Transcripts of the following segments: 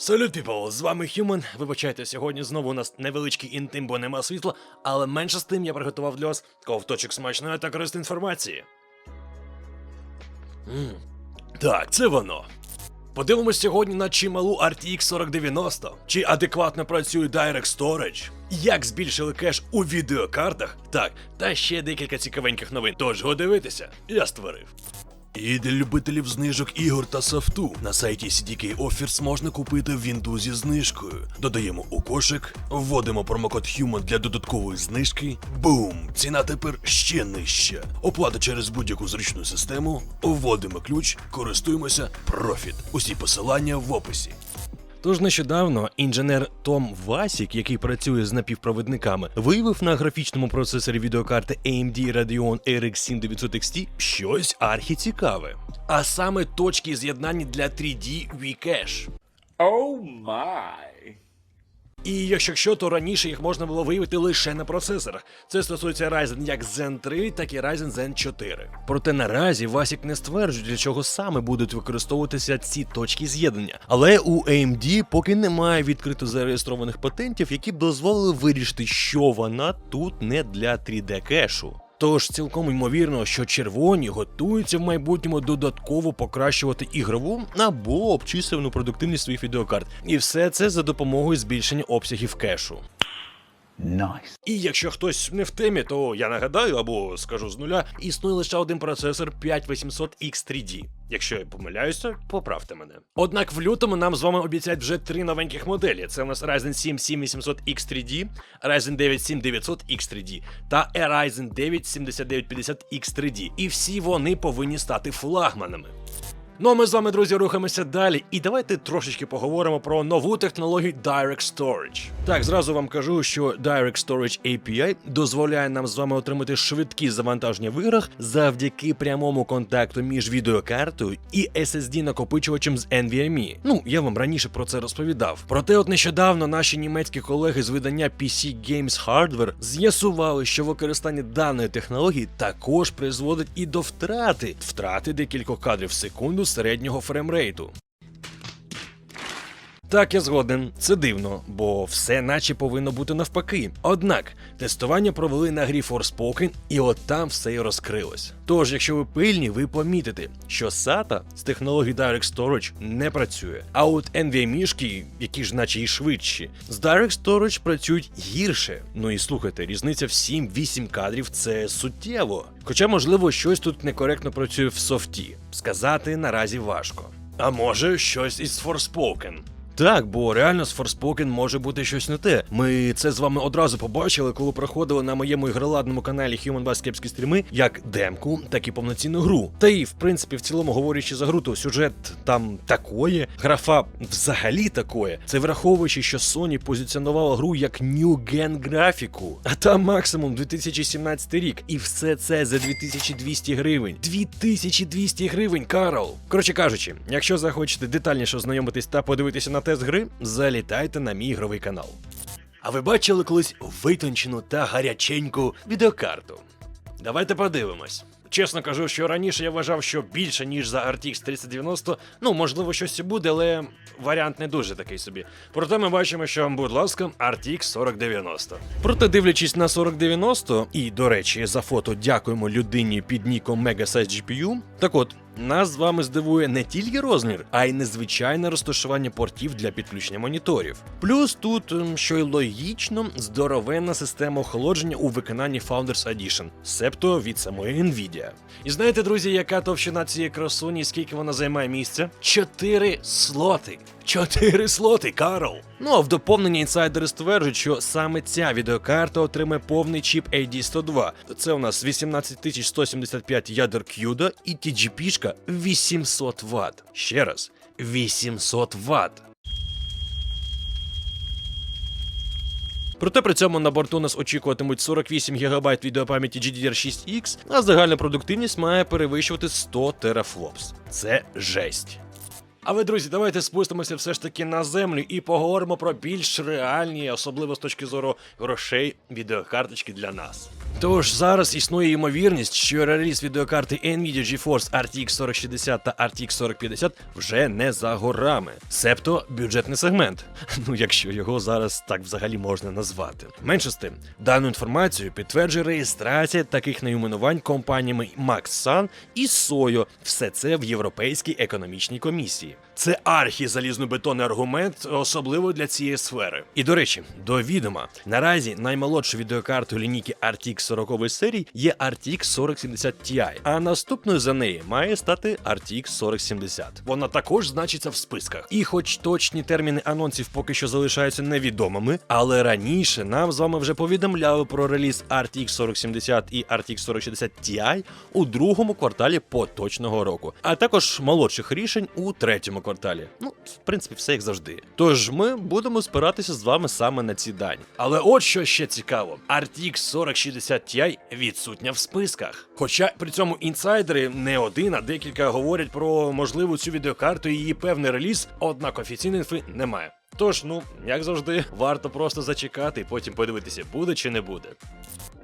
Салют, people! З вами Human. Вибачайте, сьогодні знову у нас невеличкий інтим, бо нема світла, але менше з тим я приготував для вас ковточок смачної та корисної інформації. М, Так, це воно. Подивимось сьогодні на чималу RTX 4090, чи адекватно працює Direct Storage, як збільшили кеш у відеокартах, так, та ще декілька цікавеньких новин. Тож го дивитися, я створив. І для любителів знижок ігор та софту на сайті CDK Offers можна купити Windows зі знижкою. Додаємо у кошик, вводимо промокод HUMAN для додаткової знижки. Бум! Ціна тепер ще нижча. Оплата через будь-яку зручну систему. Вводимо ключ, користуємося, профіт. Усі посилання в описі. Тож нещодавно інженер Том Васік, який працює з напівпровідниками, виявив на графічному процесорі відеокарти AMD Radeon RX 7900 XT щось архіцікаве. А саме точки з'єднання для 3D V-Cache. Oh my. І якщо що, то раніше їх можна було виявити лише на процесорах. Це стосується Ryzen як Zen 3, так і Ryzen Zen 4. Проте наразі Васік не стверджує, для чого саме будуть використовуватися ці точки з'єднання. Але у AMD поки немає відкрито зареєстрованих патентів, які б дозволили вирішити, що вона тут не для 3D кешу. Тож цілком ймовірно, що червоні готуються в майбутньому додатково покращувати ігрову або обчислену продуктивність своїх відеокарт. І все це за допомогою збільшення обсягів кешу. Nice. І якщо хтось не в темі, то я нагадаю або скажу з нуля, існує лише один процесор 5800X3D. Якщо я помиляюся, поправте мене. Однак в лютому нам з вами обіцяють вже три новеньких моделі. Це у нас Ryzen 7 7800X3D, Ryzen 9 7900X3D та Ryzen 9 7950X3D. І всі вони повинні стати флагманами. Ну а ми з вами, друзі, рухаємося далі. І давайте трошечки поговоримо про нову технологію Direct Storage. Так, зразу вам кажу, що Direct Storage API дозволяє нам з вами отримати швидкі завантаження в іграх завдяки прямому контакту між відеокартою і SSD накопичувачем з NVMe. Ну, я вам раніше про це розповідав. Проте, от нещодавно наші німецькі колеги з видання PC Games Hardware з'ясували, що використання даної технології також призводить і до втрати втрати декількох кадрів в секунду середнього фреймрейту. Так, я згоден, це дивно, бо все наче повинно бути навпаки. Однак тестування провели на грі Forspoken, і от там все і розкрилось. Тож, якщо ви пильні, ви помітите, що SATA з технології Direct Storage не працює. А от NVMe-шки, які ж наче і швидші, з Direct Storage працюють гірше. Ну і слухайте, різниця в 7-8 кадрів це суттєво. Хоча, можливо, щось тут некоректно працює в софті. Сказати наразі важко. А може, щось із Forspoken. Так, бо реально з Forspoken може бути щось не те. Ми це з вами одразу побачили, коли проходили на моєму ігроладному каналі Human Bass Кепські стріми, як демку, так і повноцінну гру. Та і в принципі, в цілому говорячи за гру, то сюжет там такое, графа взагалі такое. Це враховуючи, що Sony позиціонувала гру як New Gen графіку, а там максимум 2017 рік. І все це за 2200 гривень. 2200 гривень, Карл. Коротше кажучи, якщо захочете детальніше ознайомитись та подивитися на тест гри, залітайте на мій ігровий канал. А ви бачили колись витончену та гаряченьку відеокарту? Давайте подивимось. Чесно кажу, що раніше я вважав, що більше, ніж за RTX 3090, ну можливо, щось і буде, але варіант не дуже такий собі. Проте ми бачимо, що, будь ласка, RTX 4090. Проте, дивлячись на 4090, і до речі, за фото дякуємо людині під ніком Megasize GPU. Так от. Нас з вами здивує не тільки розмір, а й незвичайне розташування портів для підключення моніторів. Плюс тут, ем, що й логічно, здоровенна система охолодження у виконанні Founders Edition, себто від самої Nvidia. І знаєте, друзі, яка товщина цієї красуні, скільки вона займає місця? Чотири слоти. Чотири слоти, Карл. Ну а в доповнення інсайдери стверджують, що саме ця відеокарта отримає повний чіп AD102. Це у нас 18175 ядер CUDA і TGP-шка 800 Вт. Ще раз, 800 Вт. Проте при цьому на борту нас очікуватимуть 48 ГБ відеопам'яті GDDR6X, а загальна продуктивність має перевищувати 100 терафлопс. Це жесть. А ви, друзі, давайте спустимося все ж таки на землю і поговоримо про більш реальні, особливо з точки зору грошей, відеокарточки для нас. Тож зараз існує ймовірність, що реліз відеокарти Nvidia GeForce RTX 4060 та RTX 4050 вже не за горами, себто бюджетний сегмент. Ну якщо його зараз так взагалі можна назвати. Менше з тим, дану інформацію підтверджує реєстрація таких найменувань компаніями Maxsan і Soyo. Все це в Європейській економічній комісії. Це архі-залізнобетонний аргумент, особливо для цієї сфери. І до речі, до відома, наразі наймолодшою відеокартою лінійки RTX 40 серії є RTX 4070 Ti, а наступною за неї має стати RTX 4070. Вона також значиться в списках. І хоч точні терміни анонсів поки що залишаються невідомими, але раніше нам з вами вже повідомляли про реліз RTX 4070 і RTX 4060 Ti у другому кварталі поточного року, а також молодших рішень у третьому кварталі. Ну, в принципі, все як завжди. Тож ми будемо спиратися з вами саме на ці дані. Але от що ще цікаво: RTX 4060 Ti відсутня в списках. Хоча при цьому інсайдери не один, а декілька говорять про можливу цю відеокарту і її певний реліз, однак офіційної інфи немає. Тож, ну, як завжди, варто просто зачекати і потім подивитися, буде чи не буде.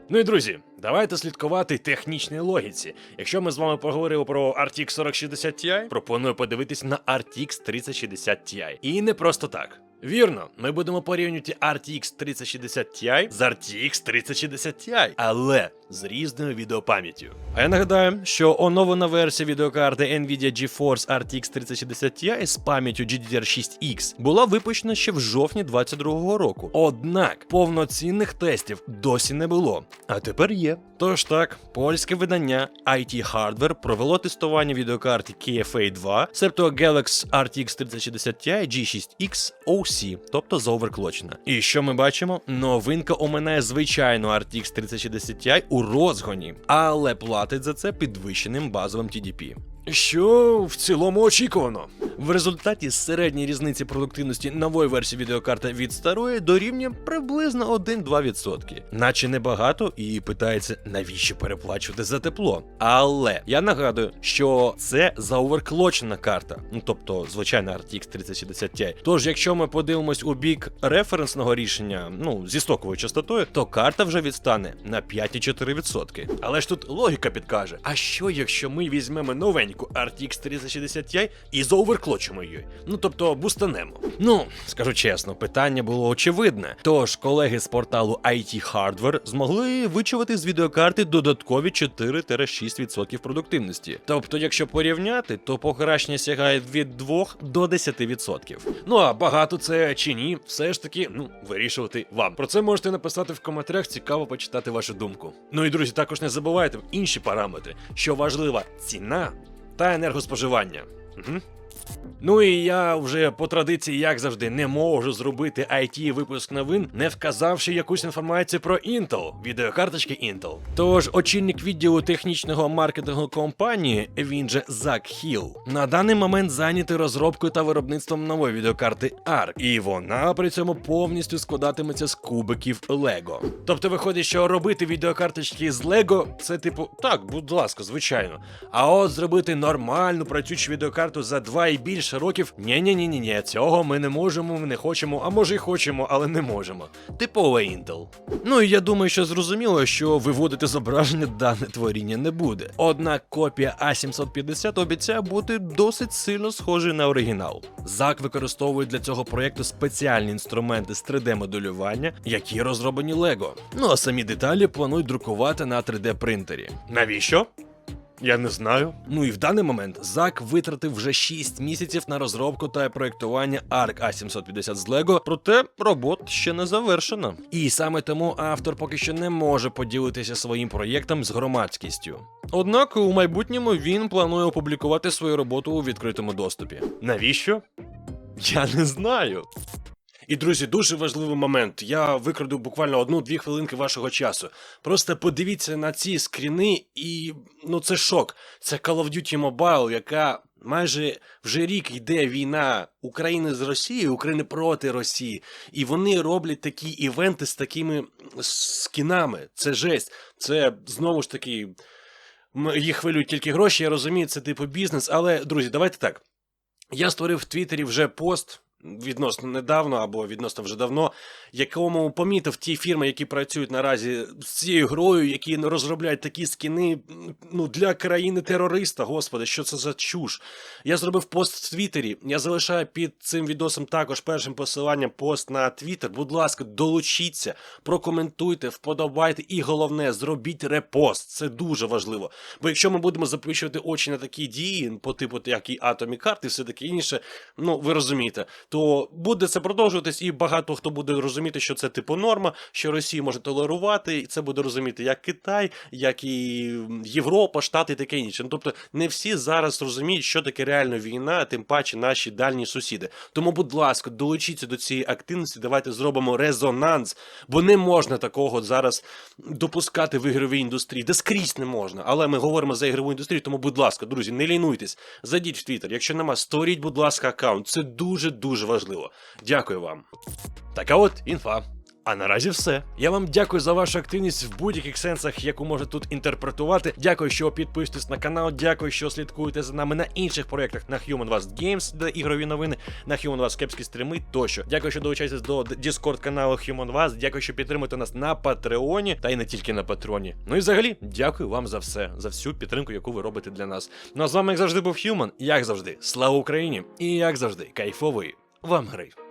Ну і друзі, давайте слідкувати технічній логіці. Якщо ми з вами поговорили про RTX 4060 Ti, пропоную подивитись на RTX 3060 Ti. І не просто так. Вірно, ми будемо порівнювати RTX 3060 Ti з RTX 3060 Ti, але з різною відеопам'яттю. А я нагадаю, що оновлена версія відеокарти Nvidia GeForce RTX 3060 Ti з пам'яттю GDDR6X була випущена ще в жовтні 2022 року. Однак повноцінних тестів досі не було. А тепер є. Тож так, польське видання IT Hardware провело тестування відеокарти KFA 2, себто Galaxy RTX 3060 Ti G6X OC, тобто заоверклочена. І що ми бачимо? Новинка оминає звичайну RTX 3060 Ti у розгоні, але платить за це підвищеним базовим TDP. Що в цілому очікувано. В результаті середньої різниці продуктивності нової версії відеокарти від старої дорівнює приблизно 1-2%. Наче небагато, і питається, навіщо переплачувати за тепло. Але я нагадую, що це заоверклочена карта, ну тобто звичайна RTX 3060 Ti. Тож, якщо ми подивимось у бік референсного рішення, ну зі стоковою частотою, то карта вже відстане на 5,4%. Але ж тут логіка підкаже: а що якщо ми візьмемо новеньку RTX 3060 Ti і заоверклочимо її? Ну тобто бустанемо. Ну, скажу чесно, питання було очевидне. Тож колеги з порталу IT Hardware змогли вичувати з відеокарти додаткові 4-6% продуктивності. Тобто, якщо порівняти, то покращення сягає від 2 до 10%. Ну а багато це чи ні, все ж таки, ну, вирішувати вам. Про це можете написати в коментарях, цікаво почитати вашу думку. Ну і друзі, також не забувайте інші параметри, що важлива ціна та енергоспоживання. Угу. Ну і я вже по традиції, як завжди, не можу зробити it випуск новин, не вказавши якусь інформацію про Intel, відеокарточки Intel. Тож очільник відділу технічного маркетингу компанії, він же Зак Хіл, на даний момент зайнятий розробкою та виробництвом нової відеокарти ARC, і вона при цьому повністю складатиметься з кубиків Lego. Тобто виходить, що робити відеокарточки з Lego – це типу, так, будь ласка, звичайно. А от зробити нормальну працюючу відеокарту за два і більше років. ні ні ні ні цього ми не можемо, ми не хочемо, а може й хочемо, але не можемо. Типове Intel. Ну і я думаю, що зрозуміло, що виводити зображення дане творіння не буде. Однак копія А750 обіцяє бути досить сильно схожою на оригінал. Зак використовує для цього проєкту спеціальні інструменти з 3D-моделювання, які розроблені Lego. Ну а самі деталі планують друкувати на 3D принтері. Навіщо? Я не знаю. Ну і в даний момент Зак витратив вже 6 місяців на розробку та проєктування ARC A750 з Lego, проте робота ще не завершена. І саме тому автор поки що не може поділитися своїм проєктом з громадськістю. Однак у майбутньому він планує опублікувати свою роботу у відкритому доступі. Навіщо? Я не знаю. І, друзі, дуже важливий момент. Я викраду буквально одну-дві хвилинки вашого часу. Просто подивіться на ці скріни, і ну це шок. Це Call of Duty Mobile, яка майже вже рік йде війна України з Росією, України проти Росії. І вони роблять такі івенти з такими скінами. Це жесть. Це знову ж таки. Їх хвилюють тільки гроші, я розумію, це типу бізнес. Але, друзі, давайте так. Я створив в Твіттері вже пост відносно недавно або відносно вже давно, якому помітив ті фірми, які працюють наразі з цією грою, які розробляють такі скіни ну, для країни терориста. Господи, що це за чуш? Я зробив пост в Твіттері. Я залишаю під цим відосом також першим посиланням пост на Твіттер. Будь ласка, долучіться, прокоментуйте, вподобайте і головне, зробіть репост. Це дуже важливо. Бо якщо ми будемо заплющувати очі на такі дії, по типу як і атомі карт і все таке інше, ну ви розумієте, то буде це продовжуватись, і багато хто буде розуміти, що це типу норма, що Росія може толерувати, і це буде розуміти як Китай, як і Європа, Штати і таке інше. Ну, тобто не всі зараз розуміють, що таке реально війна, тим паче наші дальні сусіди. Тому, будь ласка, долучіться до цієї активності, давайте зробимо резонанс, бо не можна такого зараз допускати в ігровій індустрії, де скрізь не можна. Але ми говоримо за ігрову індустрію, тому, будь ласка, друзі, не лінуйтесь, зайдіть в Твіттер. Якщо нема, створіть, будь ласка, аккаунт. Це дуже дуже важливо. Дякую вам. Така от інфа. А наразі все. Я вам дякую за вашу активність в будь-яких сенсах, яку можна тут інтерпретувати. Дякую, що підписуєтесь на канал. Дякую, що слідкуєте за нами на інших проєктах на Human Vast Games, де ігрові новини, на Human Vast кепські стріми тощо. Дякую, що долучаєтесь до Discord каналу Human Vast. Дякую, що підтримуєте нас на Патреоні, та й не тільки на Патреоні. Ну і взагалі, дякую вам за все, за всю підтримку, яку ви робите для нас. Ну а з вами, як завжди, був Human, як завжди, слава Україні! І як завжди, кайфової вам гри.